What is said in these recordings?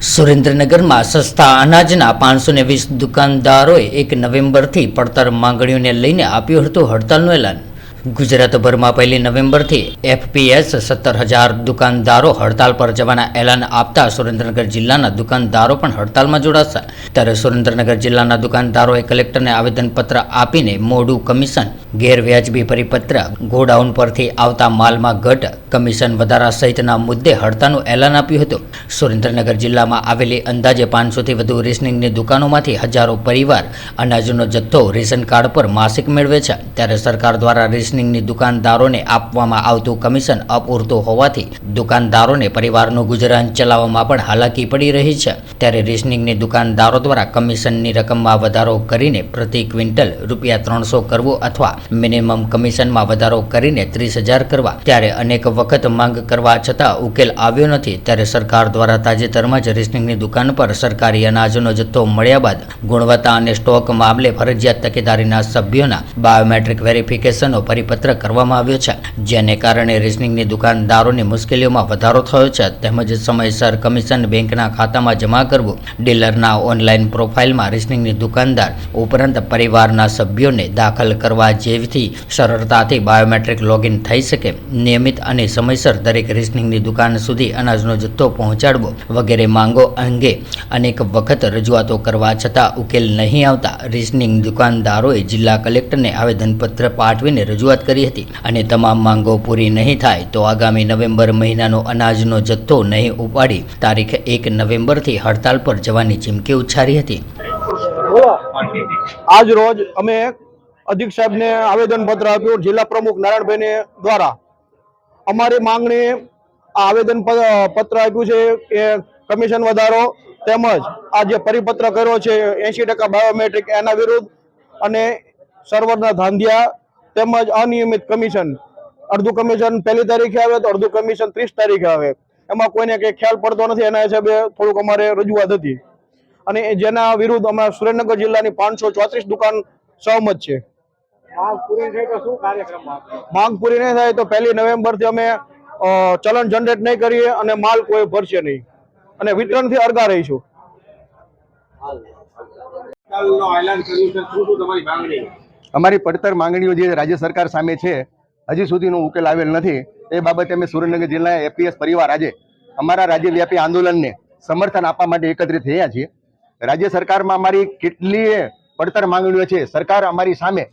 સુરેન્દ્રનગરમાં સસ્તા અનાજના પાંચસો ને વીસ દુકાનદારોએ એક નવેમ્બરથી પડતર માંગણીઓને લઈને આપ્યું હતું હડતાલનું એલાન. ગુજરાતભરમાં પહેલી નવેમ્બરથી એફપીએસ સત્તર હજાર દુકાનદારો હડતાલ પર જવાના એલાન આપતા સુરેન્દ્રનગર જિલ્લાના દુકાનદારો પણ હડતાલમાં જોડાશે. ત્યારે સુરેન્દ્રનગર જિલ્લાના દુકાનદારોએ કલેક્ટરને આવેદનપત્ર આપીને મોડું કમિશન, ગેરવ્યાજબી પરિપત્ર, ગોડાઉન પરથી આવતા માલમાં ઘટ, કમિશન વધારા સહિતના મુદ્દે હડતાલનું એલાન આપ્યું હતું. સુરેન્દ્રનગર જિલ્લામાં આવેલી અંદાજે પાંચસોથી વધુ રેશનિંગની દુકાનોમાંથી હજારો પરિવાર અનાજનો જથ્થો રેશન કાર્ડ પર માસિક મેળવે છે. ત્યારે સરકાર દ્વારા રેશનિંગની દુકાનદારોને આપવામાં આવતું કમિશન અપૂરતું હોવાથી દુકાનદારોને પરિવારનું ગુજરાન ચલાવવામાં પણ હાલાકી પડી રહી છે. ત્યારે રેશનિંગની દુકાનદારો દ્વારા કમિશનની રકમમાં વધારો કરીને પ્રતિ ક્વિન્ટલ રૂપિયા ત્રણસો કરવું અથવા મિનિમમ કમિશનમાં વધારો કરીને ત્રીસ હજાર કરવા ત્યારે અનેક વખત માંગ કરવા છતાં ઉકેલ આવ્યો નથી. ત્યારે સરકાર દ્વારા તાજેતરમાં જ રેશનિંગની દુકાન પર સરકારી અનાજનો જથ્થો મળ્યા બાદ ગુણવત્તા અને સ્ટોક મામલે ફરજિયાત તકેદારીના સભ્યોના બાયોમેટ્રિક વેરિફિકેશનનો પરિપત્ર કરવામાં આવ્યો છે. જેને કારણે રેશનિંગની દુકાનદારોની મુશ્કેલીઓમાં વધારો થયો છે. તેમજ સમયસર કમિશન બેંકના ખાતામાં જમા કરવું. ડીલરના ઓનલાઈન પ્રોફાઇલમાં રેશનિંગની દુકાનદાર ઉપરાંત પરિવારના સભ્યોને દાખલ કરવા જેવી સરળતાથી બાયોમેટ્રિક લોગિન થઈ શકે. નિયમિત અને સમયસર દરેક રેશનિંગની દુકાન સુધી અનાજનો જથ્થો પહોંચાડવો વગેરે માંગો અંગે અનેક વખત રજૂઆતો કરવા છતાં ઉકેલ નહીં આવતા રેશનિંગ દુકાનદારોએ જિલ્લા કલેક્ટરને આવેદનપત્ર પાઠવીને રજૂઆત કરી હતી અને તમામ માંગો પૂરી નહીં થાય તો આગામી નવેમ્બર મહિનાનો અનાજનો જથ્થો નહીં ઉપાડી તારીખ એક નવેમ્બરથી હડતાલ પર જવાની ચીમકી ઉચ્ચારી હતી. આજ રોજ અમે અધિક સાહેબને આવેદન પત્ર આપ્યું જિલ્લા પ્રમુખ નારાયણભાઈને દ્વારા. અમારી માંગણી આવેદન પત્ર આપ્યું છે કે કમિશન વધારો તેમજ આ જે પરિપત્ર કર્યો છે એંશી ટકા બાયોમેટ્રિક એના વિરુદ્ધ અને સર્વરના ધાંધિયા તેમજ અનિયમિત કમિશન. અડધું કમિશન પહેલી તારીખે આવે તો અડધું કમિશન ત્રીસ તારીખે આવે. એમાં કોઈને કંઈ ખ્યાલ પડતો નથી એના હિસાબે થોડુંક અમારે રજૂઆત હતી. અને જેના વિરુદ્ધ અમારા સુરેન્દ્રનગર જિલ્લાની પાંચસો ચોત્રીસ દુકાન સહમત છે. માંગ? પૂરી નહીં થાય તો પહેલી નવેમ્બરથી અમે ચલણ જનરેટ નહીં કરીએ અને માલ કોઈ ભરશે નહીં. અને વિતરણથી અરગા રહીશું. અમારી પડતર માંગણીઓ જે રાજ્ય સરકાર સામે છે, હજી સુધીનો ઉકેલ આવેલ નથી. એ બાબતે અમે સુરેન્દ્રનગર જિલ્લા એપીએસ પરિવાર આજે અમારા રાજ્યવ્યાપી આંદોલનને સમર્થન આપવા માટે એકત્રિત થયા છીએ. રાજ્ય સરકારમાં અમારી કેટલીય પડતર માંગણીઓ છે. સરકાર અમારી સામે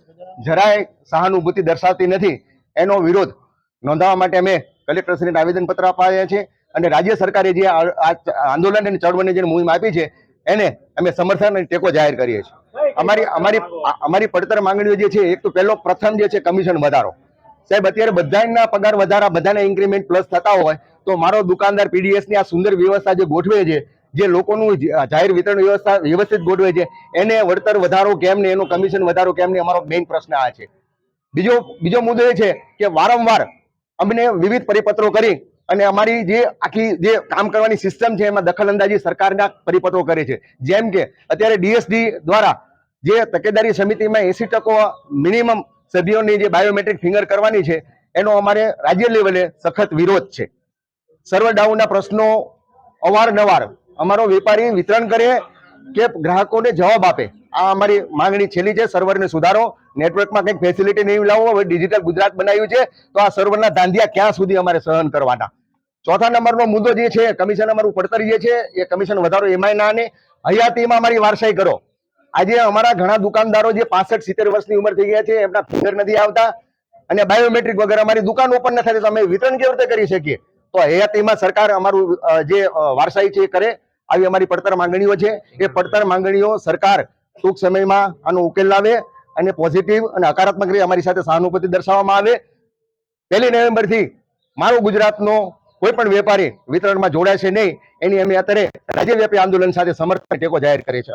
જરાય સહાનુભૂતિ દર્શાવતી નથી. એનો વિરોધ નોંધાવવા માટે અમે કલેક્ટરશ્રીને આવેદનપત્ર અપાયા છે અને રાજ્ય સરકારે જે આંદોલન અને ચળવળની જે મુહિમ આપી છે, એને અમે સમર્થન અને ટેકો જાહેર કરીએ છીએ. અમારી અમારી અમારી પડતર માંગણીઓ જે છે, એક તો પહેલો, પ્રથમ જે છે, કમિશન વધારો. સાહેબ, અત્યારે બધાના પગાર વધારા, બધાના ઇન્ક્રીમેન્ટ પ્લસ થતા હોય, તો મારો દુકાનદાર પીડીએસની આ સુંદર વ્યવસ્થા જે ગોઠવે છે, જે લોકોનું જાહેર વિતરણ વ્યવસ્થા વ્યવસ્થિત ગોઠવે છે, એને વળતર વધારો કેમ ને, એનું કમિશન વધારો કેમ ને, અમારો મેઇન પ્રશ્ન આ છે. બીજો બીજો મુદ્દો એ છે કે વારંવાર અમને વિવિધ પરિપત્રો કરી અને અમારી જે આખી જે કામ કરવાની સિસ્ટમ છે, એમાં દખલઅંદાજી સરકારના પરિપત્રો કરે છે. જેમ કે અત્યારે ડીએસડી દ્વારા જે તકેદારી સમિતિમાં એસી ટકો મિનિમમ સભ્યોની જે બાયોમેટ્રિક ફિંગર કરવાની છે, એનો અમારે રાજ્ય લેવલે સખત વિરોધ છે. સર્વર ડાઉનના પ્રશ્નો અવારનવાર અમારો વેપારી વિતરણ કરે કે ગ્રાહકોને જવાબ આપે. આ અમારી માંગણી છેલ્લી છે, સર્વરને સુધારો. નેટવર્કમાં કંઈક ફેસિલિટી નહીં લાવો, હવે ડિજિટલ ગુજરાત બનાવ્યું છે, તો આ સર્વરના ધાંધિયા ક્યાં સુધી અમારે સહન કરવાના? ચોથા નંબરનો મુદ્દો જે છે કમિશન અમારું પડતર જે છે, એ કમિશન વધારો એમાંય ના ને હયાતીમાં અમારી વારસાઈ કરો. આજે અમારા ઘણા દુકાનદારો જે પાસઠ, સિત્તેર વર્ષની ઉંમર થઈ ગયા છે, એમના ફિંગર નથી આવતા અને બાયોમેટ્રિક વગર અમારી દુકાન ઓપન થાય, તો અમે વિતરણ કેવી રીતે કરી શકીએ? તો હયાતીમાં સરકાર અમારું જે વારસાઈ છે એ કરે. આવી અમારી પડતર માંગણીઓ છે. એ પડતર માંગણીઓ સરકાર ટૂંક સમયમાં આનો ઉકેલ લાવે અને પોઝિટિવ અને હકારાત્મક રીતે અમારી સાથે સહાનુભૂતિ દર્શાવવામાં આવે. પહેલી નવેમ્બરથી મારો ગુજરાતનો કોઈ પણ વેપારી વિતરણમાં જોડાશે નહીં. એની અમે અત્યારે રાજ્યવ્યાપી આંદોલન સાથે સમર્થન ટેકો જાહેર કરે છે